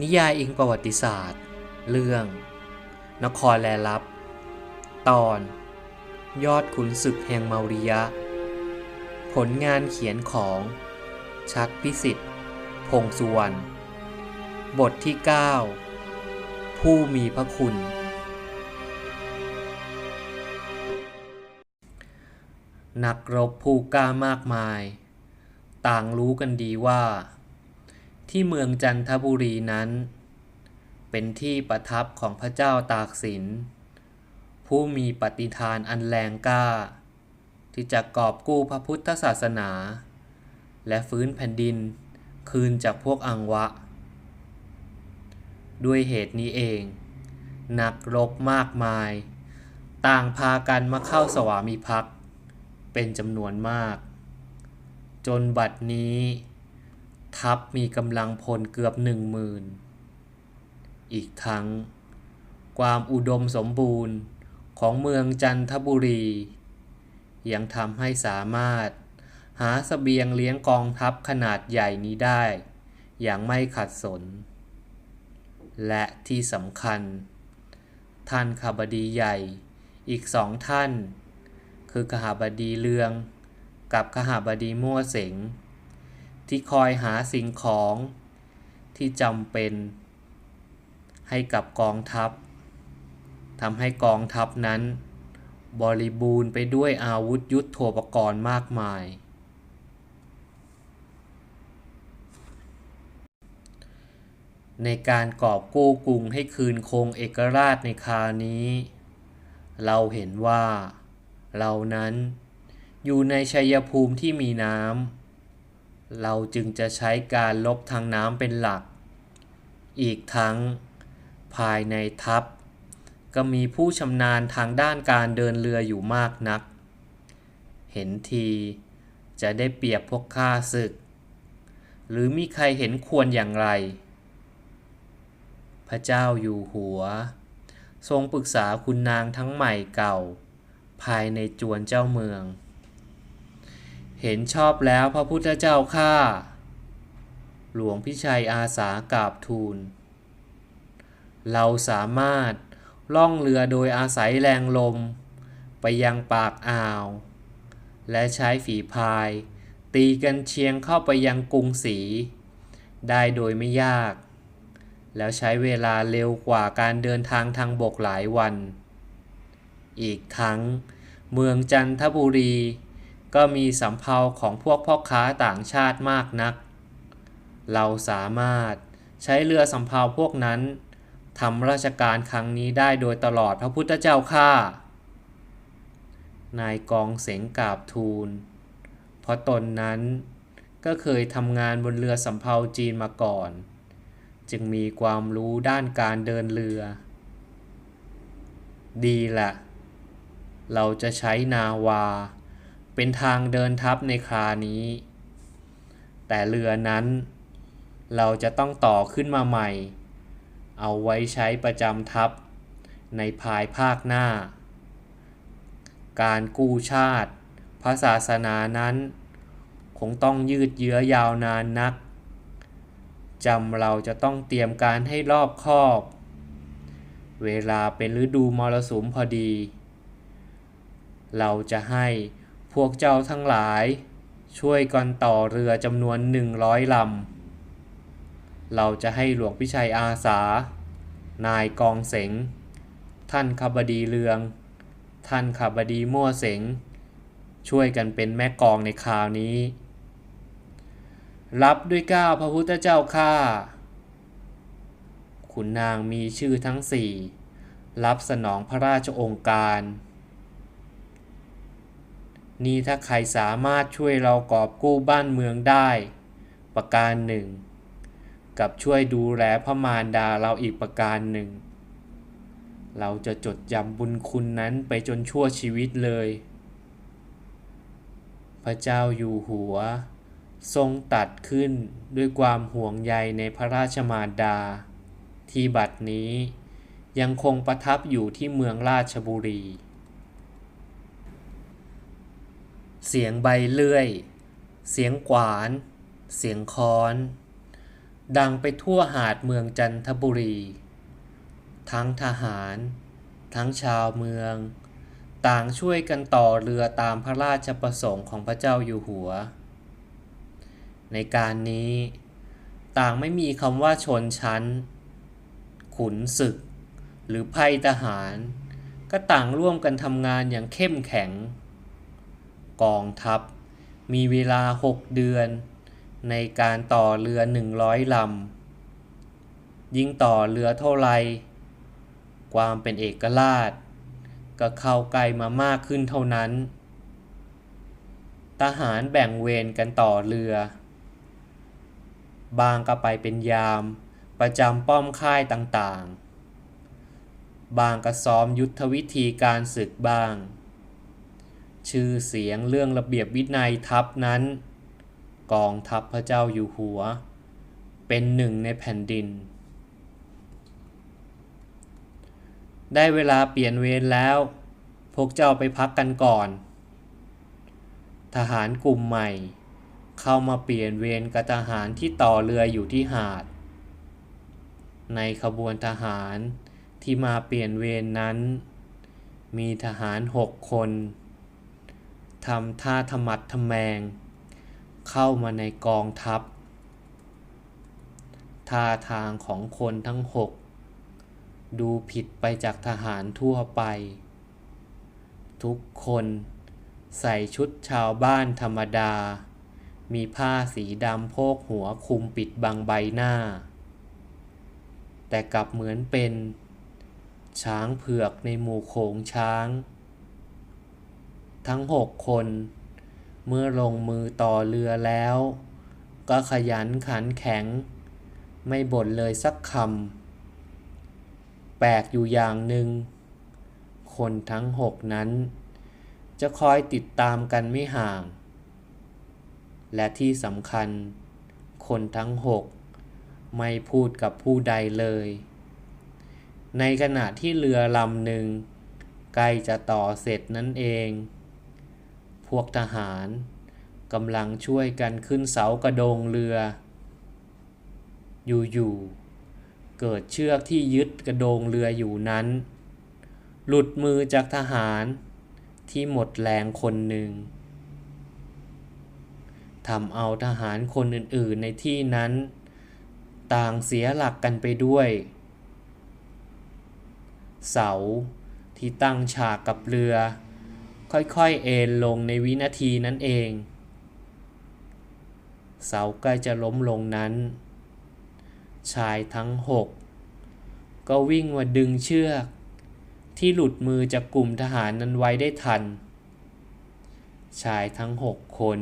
นิยายอิงประวัติศาสตร์ เรื่อง นครแลลับ ตอน ยอดขุนศึกแห่งเมาริยะ ผลงานเขียนของ ชักพิสิทธิ์ พงสุวรรณ บทที่ 9 ผู้มีพระคุณ นักรบผู้กล้ามากมาย ต่างรู้กันดีว่า ที่เมืองจันทบุรีนั้น เป็นที่ประทับของพระเจ้าตากสิน ผู้มีปฏิฐานอันแรงกล้า ที่จะกอบกู้พระพุทธศาสนา และฟื้นแผ่นดินคืนจากพวกอังวะ ด้วยเหตุนี้เอง นักรบมากมาย ต่างพากันมาเข้าสวามิภักดิ์เป็นจำนวนมาก จนบัดนี้ ทัพมีกำลังพลเกือบหนึ่งหมื่นอีกทั้ง ความอุดมสมบูรณ์ของเมืองจันทบุรี ยังทำให้สามารถหาสเสบียงเลี้ยงกองทัพขนาดใหญ่นี้ได้ อย่างไม่ขัดสน และที่สำคัญ ท่านขบดีใหญ่อีกสองท่าน คือขหาบดีเลือง กับขหาบดีมั่วเสง ที่คอยหาสิ่งของที่จำเป็น ให้กับกองทัพทำให้กองทัพนั้น บริบูรณ์ไปด้วยอาวุธยุทโธปกรณ์มากมาย ในการกอบกู้กรุงให้คืนคงเอกราชในคราวนี้ เราเห็นว่าเรานั้นอยู่ในชัยภูมิที่มีน้ำ เราจึงจะใช้การลบทางน้ำเป็นหลัก อีกทั้ง ภายในทัพ ก็มีผู้ชำนาญทางด้านการเดินเรืออยู่มากนัก เห็นทีจะได้เปรียบพวกข้าศึก หรือมีใครเห็นควรอย่างไร พระเจ้าอยู่หัว ทรงปรึกษาคุณนางทั้งใหม่เก่า ภายในจวนเจ้าเมือง เห็นชอบแล้วพระพุทธเจ้าข้าหลวงพิชัยอาสากราบทูล เราสามารถล่องเรือโดยอาศัยแรงลม ไปยังปากอ่าว และใช้ฝีพาย ตีกันเชียงเข้าไปยังกรุงศรีได้โดยไม่ยาก แล้วใช้เวลาเร็วกว่าการเดินทางทางบกหลายวัน อีกทั้ง เมืองจันทบุรี ก็มีสำเภาของพวกพ่อค้าต่างชาติมากนัก เราสามารถใช้เรือสำเภาพวกนั้นทำราชการครั้งนี้ได้โดยตลอดพระพุทธเจ้าข้านายกองเสงกราบทูล เพราะตนนั้นก็เคยทำงานบนเรือสำเภาจีนมาก่อน จึงมีความรู้ด้านการเดินเรือ ดีละ เราจะใช้นาวา เป็นทางเดินทัพในครานี้ แต่เรือนั้น เราจะต้องต่อขึ้นมาใหม่ เอาไว้ใช้ประจำทัพในภายภาคหน้า การกู้ชาติ พระศาสนานั้น คงต้องยืดเยื้อยาวนานนักจำเราจะต้องเตรียมการให้รอบคอบ เวลาเป็นฤดูมรสุมพอดี เราจะให้ พวกเจ้าทั้งหลาย ช่วยกันต่อเรือจำนวนหนึ่งร้อยลำ เราจะให้หลวงพิชัยอาสา นายกองเสง ท่านขบดีเรือง ท่านขบดีมั่วเสง ช่วยกันเป็นแม่กองในคราวนี้ รับด้วยก้าวพระพุทธเจ้าข้าขุนนางมีชื่อทั้งสี่ รับสนองพระราชองค์การ นี่ถ้าใครสามารถช่วยเรากอบกู้บ้านเมืองได้ ประการหนึ่ง กับช่วยดูแลพระมารดาเราอีกประการหนึ่ง เราจะจดจำบุญคุณนั้นไปจนชั่วชีวิตเลย พระเจ้าอยู่หัว ทรงตัดขึ้นด้วยความห่วงใยในพระราชมารดา ที่บัดนี้ยังคงประทับอยู่ที่เมืองราชบุรี เสียงใบเลื่อย เสียงกวาน เสียงค้อน ดังไปทั่วหาดเมืองจันทบุรี ทั้งทหาร ทั้งชาวเมือง ต่างช่วยกันต่อเรือตามพระราชประสงค์ของพระเจ้าอยู่หัว ในการนี้ ต่างไม่มีคำว่าชนชั้น ขุนศึก หรือภัยทหาร ก็ต่างร่วมกันทำงานอย่างเข้มแข็ง กองทัพ มีเวลาหกเดือน ในการต่อเรือหนึ่งร้อยลำ ยิ่งต่อเรือเท่าไร ความเป็นเอกราช ก็เข้าใกล้มามากขึ้นเท่านั้น ทหารแบ่งเวรกันต่อเรือ บางก็ไปเป็นยาม ประจำป้อมค่ายต่างๆ บางก็ซ้อมยุทธวิธีการศึกบ้าง ชื่อเสียงเรื่องระเบียบวินัยทัพนั้น กองทัพพระเจ้าอยู่หัว เป็นหนึ่งในแผ่นดิน ได้เวลาเปลี่ยนเวรแล้ว พวกเจ้าไปพักกันก่อน ทหารกลุ่มใหม่ เข้ามาเปลี่ยนเวรกับทหารที่ต่อเรืออยู่ที่หาด ในขบวนทหารที่มาเปลี่ยนเวรนั้น มีทหารหกคน ทำท่าธรรมัดทแมง เข้ามาในกองทัพ ท่าทางของคนทั้งหกดูผิดไปจากทหารทั่วไป ทุกคนใส่ชุดชาวบ้านธรรมดา มีผ้าสีดำโพกหัวคุมปิดบังใบหน้า แต่กลับเหมือนเป็น ช้างเผือกในหมู่โขงช้าง ทั้งหกคน เมื่อลงมือต่อเรือแล้ว ก็ขยันขันแข็ง ไม่บ่นเลยสักคำ แปลกอยู่อย่างหนึ่ง คนทั้งหกนั้น จะคอยติดตามกันไม่ห่าง และที่สำคัญ คนทั้งหกไม่พูดกับผู้ใดเลย ในขณะที่เรือลำหนึ่งใกล้จะต่อเสร็จนั่นเอง พวกทหารกำลังช่วยกันขึ้นเสากระโดงเรือ อยู่ๆ เกิดเชือกที่ยึดกระโดงเรืออยู่นั้น หลุดมือจากทหารที่หมดแรงคนหนึ่งทำเอาทหารคนอื่นๆในที่นั้น ต่างเสียหลักกันไปด้วย เสาที่ตั้งฉากกับเรือ ค่อยๆเอนลงในวินาทีนั้นเอง เสาใกล้จะล้มลงนั้น ชายทั้งหกก็วิ่งมาดึงเชือก ที่หลุดมือจากกลุ่มทหารนั้นไว้ได้ทัน ชายทั้งหกคน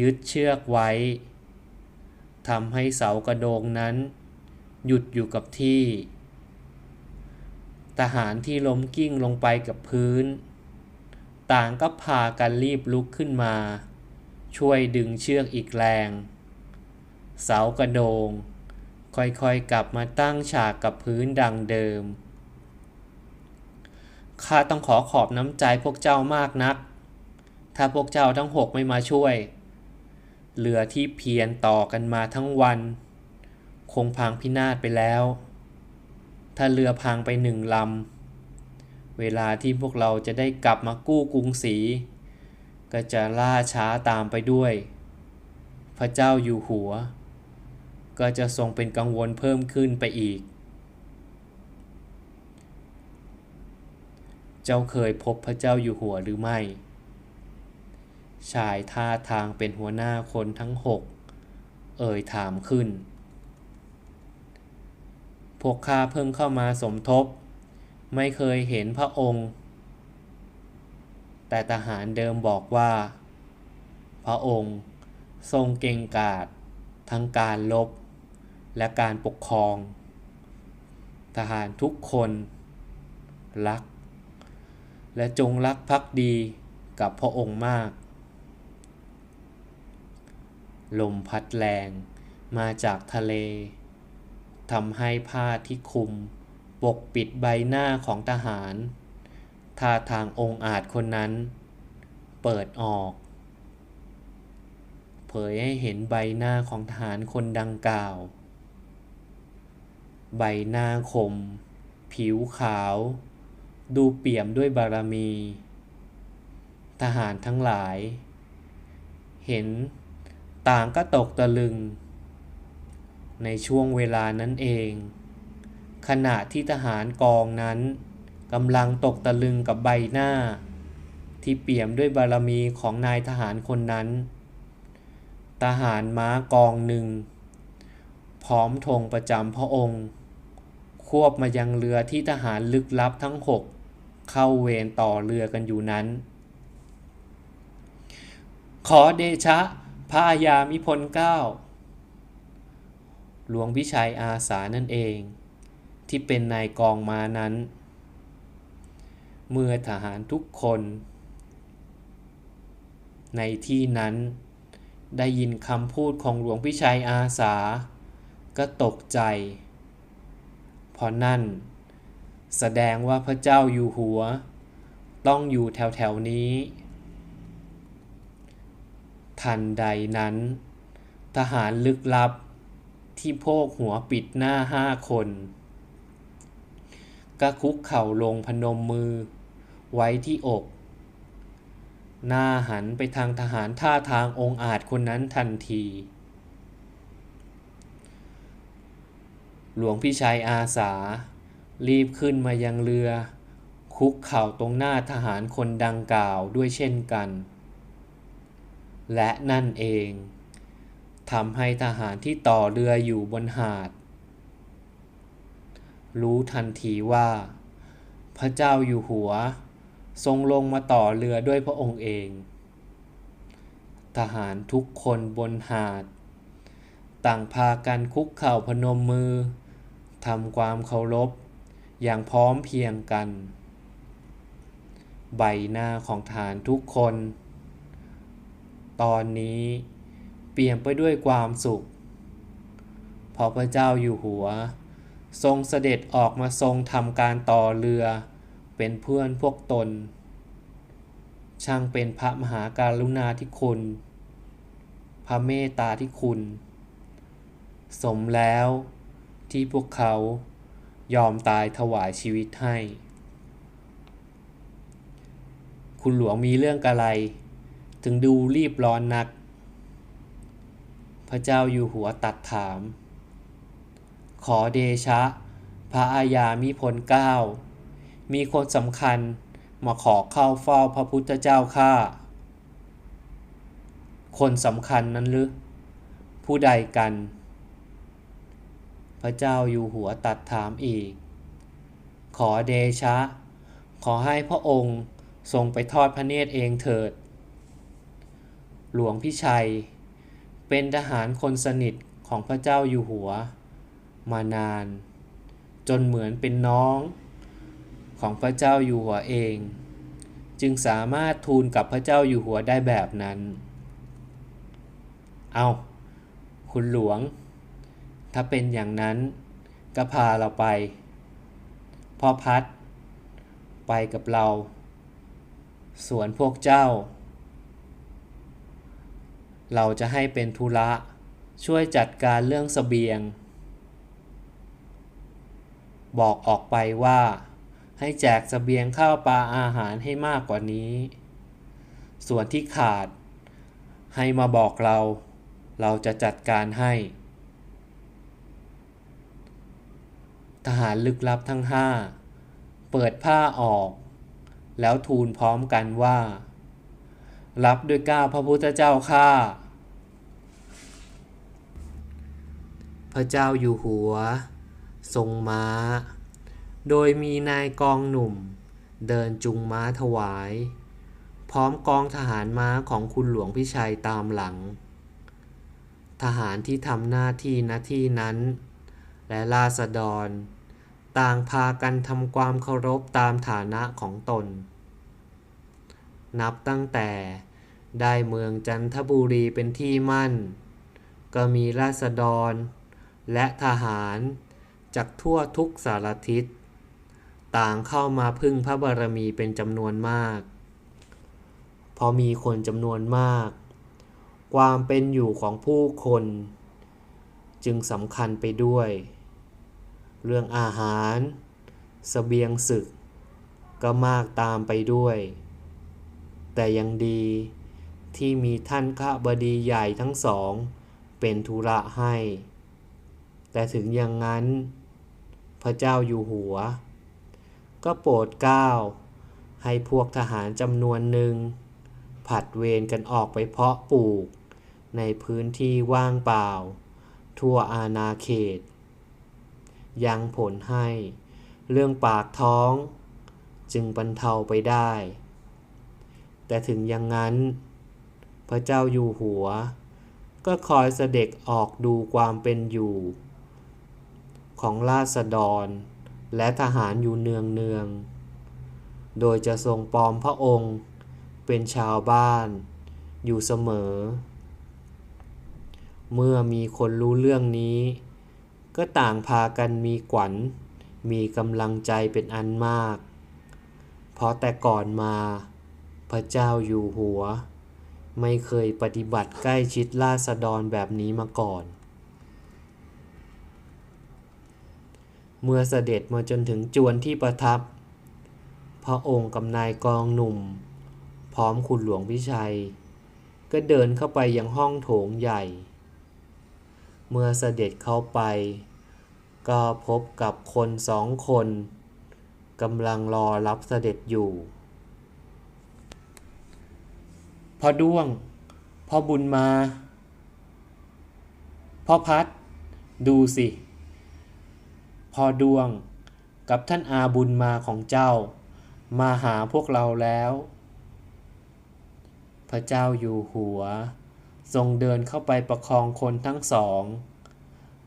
ยึดเชือกไว้ทำให้เสากระโดงนั้น หยุดอยู่กับที่ ทหารที่ล้มกิ้งลงไปกับพื้น ต่างก็พากันรีบลุกขึ้นมา ช่วยดึงเชือกอีกแรง เสากระโดง ค่อยๆกลับมาตั้งฉากกับพื้นดังเดิม ข้าต้องขอขอบน้ำใจพวกเจ้ามากนัก ถ้าพวกเจ้าทั้งหกไม่มาช่วยเรือที่เพียรต่อกันมาทั้งวัน คงพังพินาศไปแล้ว ถ้าเรือพังไปหนึ่งลำ เวลาที่พวกเราจะได้กลับมากู้กรุงศรีก็จะล่าช้าตามไปด้วย พระเจ้าอยู่หัว ก็จะทรงเป็นกังวลเพิ่มขึ้นไปอีก เจ้าเคยพบพระเจ้าอยู่หัวหรือไม่ ชายท่าทางเป็นหัวหน้าคนทั้งหกเอ่ยถามขึ้น พวกข้าเพิ่งเข้ามาสมทบ ไม่เคยเห็นพระองค์ แต่ทหารเดิมบอกว่า พระองค์ทรงเก่งกาจทั้งการลบและการปกครอง ทหารทุกคนรัก และจงรักภักดีกับพระองค์มาก ลมพัดแรงมาจากทะเลทำให้ผ้าที่คลุม ปกปิดใบหน้าของทหาร ท่าทางองอาจคนนั้น เปิดออก เผยให้เห็นใบหน้าของทหารคนดังกล่าว ใบหน้าคม ผิวขาว ดูเปี่ยมด้วยบารมี ทหารทั้งหลาย เห็นต่างก็ตกตะลึง ในช่วงเวลานั้นเอง ขณะที่ทหารกองนั้นกำลังตกตะลึงกับใบหน้า ที่เปี่ยมด้วยบารมีของนายทหารคนนั้น ทหารม้ากองหนึ่ง พร้อมธงประจำพระองค์ ควบมายังเรือที่ทหารลึกลับทั้งหกเข้าเวรต่อเรือกันอยู่นั้น ขอเดชะพระยามิพลเก้าหลวงพิชัยอาสานั่นเอง ที่เป็นนายกองมานั้น เมื่อทหารทุกคน ในที่นั้นได้ยินคำพูดของหลวงพิชัยอาสา ก็ตกใจเพราะนั่น แสดงว่าพระเจ้าอยู่หัว ต้องอยู่แถวๆนี้ ทันใดนั้น ทหารลึกลับที่โพกหัวปิดหน้าห้าคน ก็คุกเข่าลงพนมมือ ไว้ที่อก หน้าหันไปทางทหารท่าทางองอาจคนนั้นทันที หลวงพี่ชัยอาสา รีบขึ้นมายังเรือ คุกเข่าตรงหน้าทหารคนดังกล่าวด้วยเช่นกัน และนั่นเองทำให้ทหารที่ต่อเรืออยู่บนหาด รู้ทันทีว่า พระเจ้าอยู่หัว ทรงลงมาต่อเรือด้วยพระองค์เอง ทหารทุกคนบนหาด ต่างพากันคุกเข่าพนมมือทำความเคารพ อย่างพร้อมเพียงกัน ใบหน้าของทหารทุกคน ตอนนี้เปลี่ยนไปด้วยความสุขเพราะพระเจ้าอยู่หัว ทรงเสด็จออกมาทรงทำการต่อเรือ เป็นเพื่อนพวกตน ช่างเป็นพระมหาการุณาธิคุณ พระเมตตาธิคุณ สมแล้วที่พวกเขายอมตายถวายชีวิตให้ คุณหลวงมีเรื่องอะไร ถึงดูรีบร้อนนัก พระเจ้าอยู่หัวตัดถาม ขอเดชะ พระอาญามิพลเก้ามีคนสำคัญมาขอเข้าเฝ้าพระพุทธเจ้าข้าคนสำคัญนั้นหรือผู้ใดกัน พระเจ้าอยู่หัวตัดถามอีก ขอเดชะ ขอให้พระองค์ทรงไปทอดพระเนตรเองเถิด หลวงพิชัย เป็นทหารคนสนิทของพระเจ้าอยู่หัว มานาน จนเหมือนเป็นน้องของพระเจ้าอยู่หัวเอง จึงสามารถทูลกับพระเจ้าอยู่หัวได้แบบนั้น เอาคุณหลวง ถ้าเป็นอย่างนั้นก็พาเราไปพ่อพัด ไปกับเราส่วนพวกเจ้า เราจะให้เป็นธุระช่วยจัดการเรื่องสเสบียง บอกออกไปว่า ให้แจกสเสบียงข้าวปลาอาหารให้มากกว่านี้ ส่วนที่ขาด ให้มาบอกเรา เราจะจัดการให้ ทหารลึกลับทั้งห้าเปิดผ้าออก แล้วทูลพร้อมกันว่า รับด้วยก้าวพระพุทธเจ้าข้าพระเจ้าอยู่หัว ทรงม้า โดยมีนายกองหนุ่ม เดินจุงม้าถวาย พร้อมกองทหารม้าของคุณหลวงพิชัยตามหลัง ทหารที่ทำหน้าที่ณที่นั้น และราษฎร ต่างพากันทำความเคารพตามฐานะของตน นับตั้งแต่ได้เมืองจันทบุรีเป็นที่มั่น ก็มีราษฎรและทหาร จากทั่วทุกสารทิศ ต่างเข้ามาพึ่งพระบารมีเป็นจำนวนมาก พอมีคนจำนวนมาก ความเป็นอยู่ของผู้คน จึงสำคัญไปด้วย เรื่องอาหารสเสบียงศึก ก็มากตามไปด้วย แต่ยังดีที่มีท่านข้าบดีใหญ่ทั้งสอง เป็นธุระให้ แต่ถึงอย่างนั้น พระเจ้าอยู่หัว ก็โปรดเกล้าให้พวกทหารจำนวนหนึ่ง ผัดเวรกันออกไปเพาะปลูก ในพื้นที่ว่างเปล่า ทั่วอาณาเขต ยังผลให้เรื่องปากท้อง จึงบรรเทาไปได้ แต่ถึงอย่างนั้น พระเจ้าอยู่หัว ก็คอยเสด็จออกดูความเป็นอยู่ ของราษฎร และทหารอยู่เนืองเนือง โดยจะทรงปลอมพระองค์เป็นชาวบ้านอยู่เสมอ เมื่อมีคนรู้เรื่องนี้ ก็ต่างพากันมีขวัญ มีกำลังใจเป็นอันมาก เพราะแต่ก่อนมา พระเจ้าอยู่หัว ไม่เคยปฏิบัติใกล้ชิดราษฎรแบบนี้มาก่อน เมื่อเสด็จมาจนถึงจวนที่ประทับ พระองค์กับนายกองหนุ่ม พร้อมคุณหลวงพิชัย ก็เดินเข้าไปยังห้องโถงใหญ่ เมื่อเสด็จเข้าไป ก็พบกับคนสองคนกำลังรอรับเสด็จอยู่พ่อด้วง พ่อบุญมา พ่อพัด ดูสิ พอดวงกับท่านอาบุญมาของเจ้า มาหาพวกเราแล้ว พระเจ้าอยู่หัว ทรงเดินเข้าไปประคองคนทั้งสอง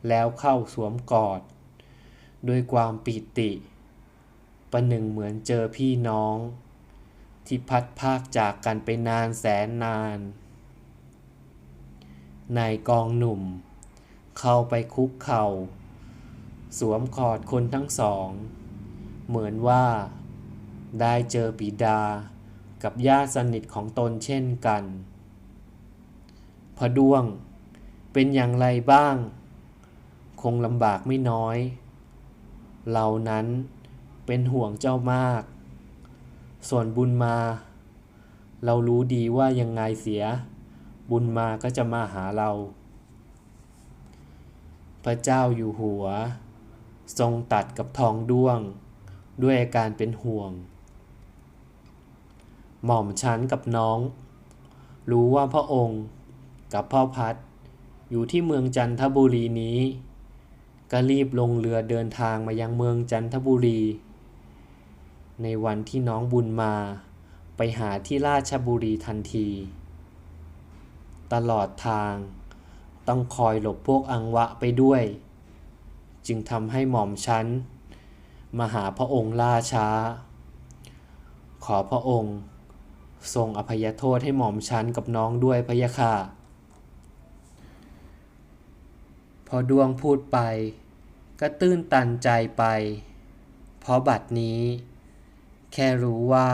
แล้วเข้าสวมกอด ด้วยความปิติ ประหนึ่งเหมือนเจอพี่น้อง ที่พัดภาคจากกันไปนานแสนนานนายกองหนุ่ม เข้าไปคุกเข่า สวมกอดคนทั้งสอง เหมือนว่า ได้เจอปิดากับญาติสนิทของตนเช่นกันพระด้วงเป็นอย่างไรบ้าง คงลำบากไม่น้อย เหล่านั้นเป็นห่วงเจ้ามาก ส่วนบุญมา เรารู้ดีว่ายังไงเสีย บุญมาก็จะมาหาเรา พระเจ้าอยู่หัว ทรงตัดกับทองด้วง ด้วยอาการเป็นห่วง หม่อมชั้นกับน้อง รู้ว่าพระองค์กับพ่อพัดอยู่ที่เมืองจันทบุรีนี้ ก็รีบลงเรือเดินทางมายังเมืองจันทบุรี ในวันที่น้องบุญมาไปหาที่ราชบุรีทันที ตลอดทางต้องคอยหลบพวกอังวะไปด้วย จึงทำให้หม่อมชั้นมาหาพระองค์ล่าช้า ขอพระองค์ทรงอภัยโทษให้หม่อมชั้นกับน้องด้วยพะยะค่ะ พอดวงพูดไป ก็ตื้นตันใจไป เพราะบัดนี้ แค่รู้ว่า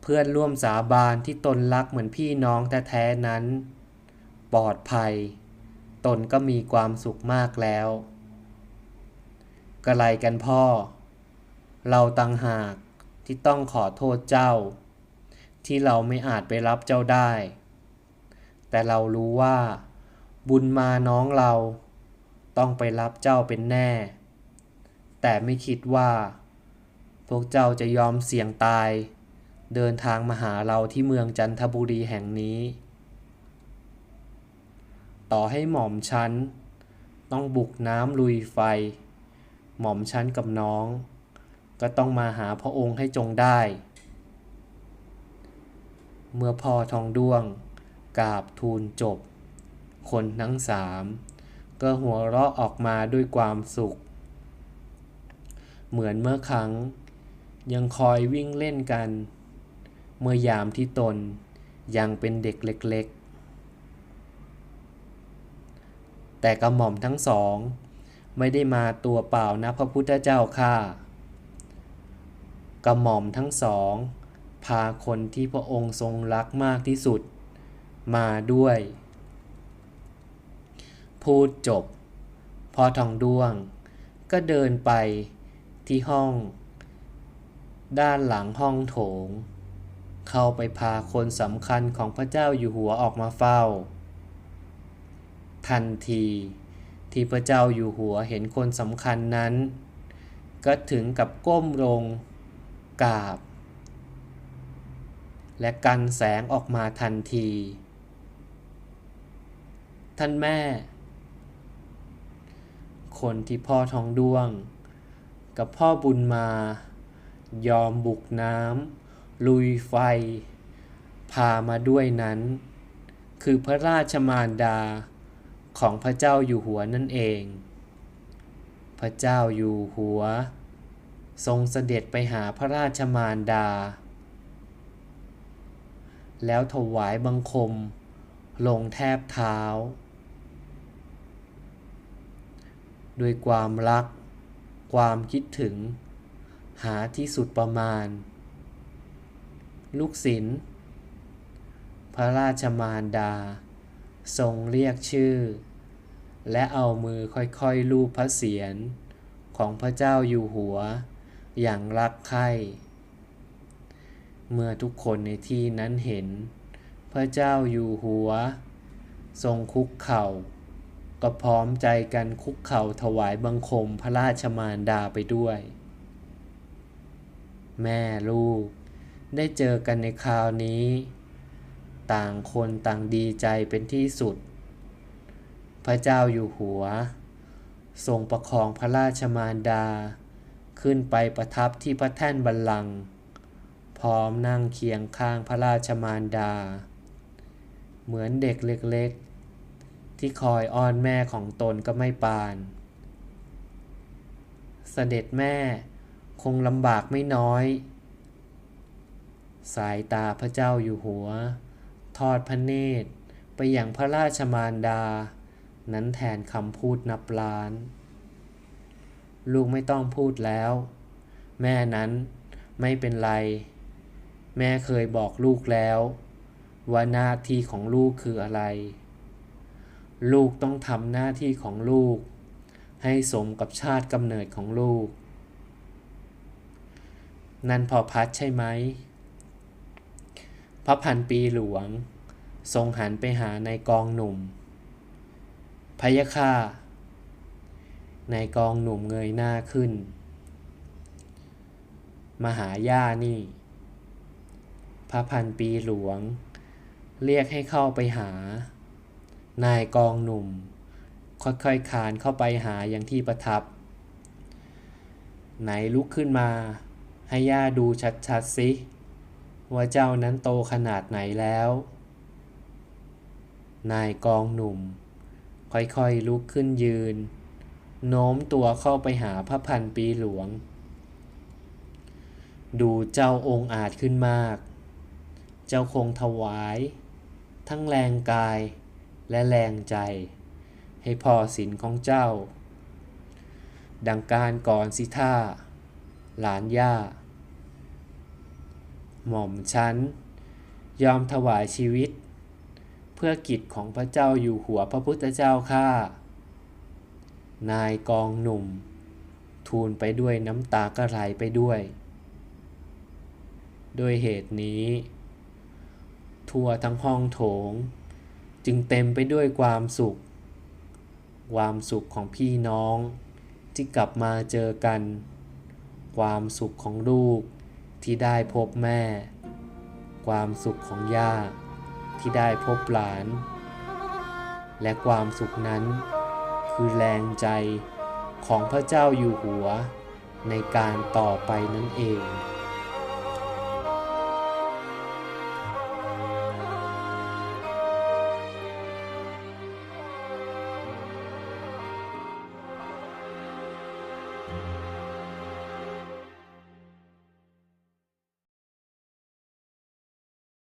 เพื่อนร่วมสาบานที่ตนรักเหมือนพี่น้องแท้ๆนั้น ปลอดภัย ตนก็มีความสุขมากแล้ว กระไรกันพ่อ เราตังหากที่ต้องขอโทษเจ้า ที่เราไม่อาจไปรับเจ้าได้ แต่เรารู้ว่า บุญมาน้องเราต้องไปรับเจ้าเป็นแน่ แต่ไม่คิดว่า พวกเจ้าจะยอมเสี่ยงตาย เดินทางมาหาเราที่เมืองจันทบุรีแห่งนี้ ต่อให้หม่อมชั้น ต้องบุกน้ำลุยไฟ หม่อมชั้นกับน้อง ก็ต้องมาหาพระองค์ให้จงได้ เมื่อพ่อทองด้วงกราบทูลจบ คนทั้งสามก็หัวเราะออกมาด้วยความสุข เหมือนเมื่อครั้ง ยังคอยวิ่งเล่นกัน เมื่อยามที่ตนยังเป็นเด็กเล็ก ๆ แต่กระหม่อมทั้งสอง ไม่ได้มาตัวเปล่านะพระพุทธเจ้าข้ากระหม่อมทั้งสอง พาคนที่พระองค์ทรงรักมากที่สุด มาด้วย พูดจบ พอทองด้วง ก็เดินไปที่ห้อง ด้านหลังห้องโถง เข้าไปพาคนสำคัญของพระเจ้าอยู่หัวออกมาเฝ้า ทันที ที่พระเจ้าอยู่หัวเห็นคนสำคัญนั้น ก็ถึงกับก้มลงกราบ และกันแสงออกมาทันที ท่านแม่ คนที่พ่อทองด้วง กับพ่อบุญมา ยอมบุกน้ำลุยไฟ พามาด้วยนั้น คือพระราชมารดา ของพระเจ้าอยู่หัวนั่นเอง พระเจ้าอยู่หัว ทรงเสด็จไปหาพระราชมารดา แล้วถวายบังคม ลงแทบเท้า ด้วยความรัก ความคิดถึง หาที่สุดประมาณ ลูกศิลพระราชมารดา ทรงเรียกชื่อ และเอามือค่อยๆลูบพระเศียรของพระเจ้าอยู่หัว อย่างรักใคร่เมื่อทุกคนในที่นั้นเห็น พระเจ้าอยู่หัว ทรงคุกเข่า ก็พร้อมใจกันคุกเข่าถวายบังคมพระราชมารดาไปด้วย แม่ลูกได้เจอกันในคราวนี้ ต่างคนต่างดีใจเป็นที่สุด พระเจ้าอยู่หัว ทรงประคองพระราชมารดา ขึ้นไปประทับที่พระแท่นบัลลังก์พร้อมนั่งเคียงข้างพระราชมารดา เหมือนเด็กเล็กๆ ที่คอยอ้อนแม่ของตนก็ไม่ปานเสด็จแม่คงลำบากไม่น้อย สายตาพระเจ้าอยู่หัว ทอดพระเนตร ไปอย่างพระราชมารดา นั้นแทนคำพูดนับล้าน ลูกไม่ต้องพูดแล้ว แม่นั้นไม่เป็นไร แม่เคยบอกลูกแล้ว ว่าหน้าที่ของลูกคืออะไร ลูกต้องทำหน้าที่ของลูก ให้สมกับชาติกำเนิดของลูก นั่นพอพัดใช่ไหมพระพันปีหลวง ทรงหันไปหานายกองหนุ่ม พยาค่านายกองหนุ่มเงยหน้าขึ้นมาหาย่านี่ พระพันปีหลวง เรียกให้เข้าไปหา นายกองหนุ่ม ค่อยๆคานเข้าไปหาอย่างที่ประทับ ไหนลุกขึ้นมา ให้ย่าดูชัดๆสิ ว่าเจ้านั้นโตขนาดไหนแล้ว นายกองหนุ่ม ค่อยๆลุกขึ้นยืน โน้มตัวเข้าไปหาพระพันปีหลวง ดูเจ้าองค์อาจขึ้นมาก เจ้าคงถวาย ทั้งแรงกายและแรงใจ ให้พ่อศิลของเจ้า ดังการก่อนสิท่า หลานย่า หม่อมฉันยอมถวายชีวิต พื่อกิจของพระเจ้าอยู่หัวพระพุทธเจ้าข้านายกองหนุ่ม ทูลไปด้วยน้ำตาก็ไหลไปด้วยด้วยเหตุนี้ ทั่วทั้งห้องโถง จึงเต็มไปด้วยความสุข ความสุขของพี่น้องที่กลับมาเจอกัน ความสุขของลูกที่ได้พบแม่ ความสุขของย่า ที่ได้พบหลาน และความสุขนั้น คือแรงใจของพระเจ้าอยู่หัวในการต่อไปนั่นเอง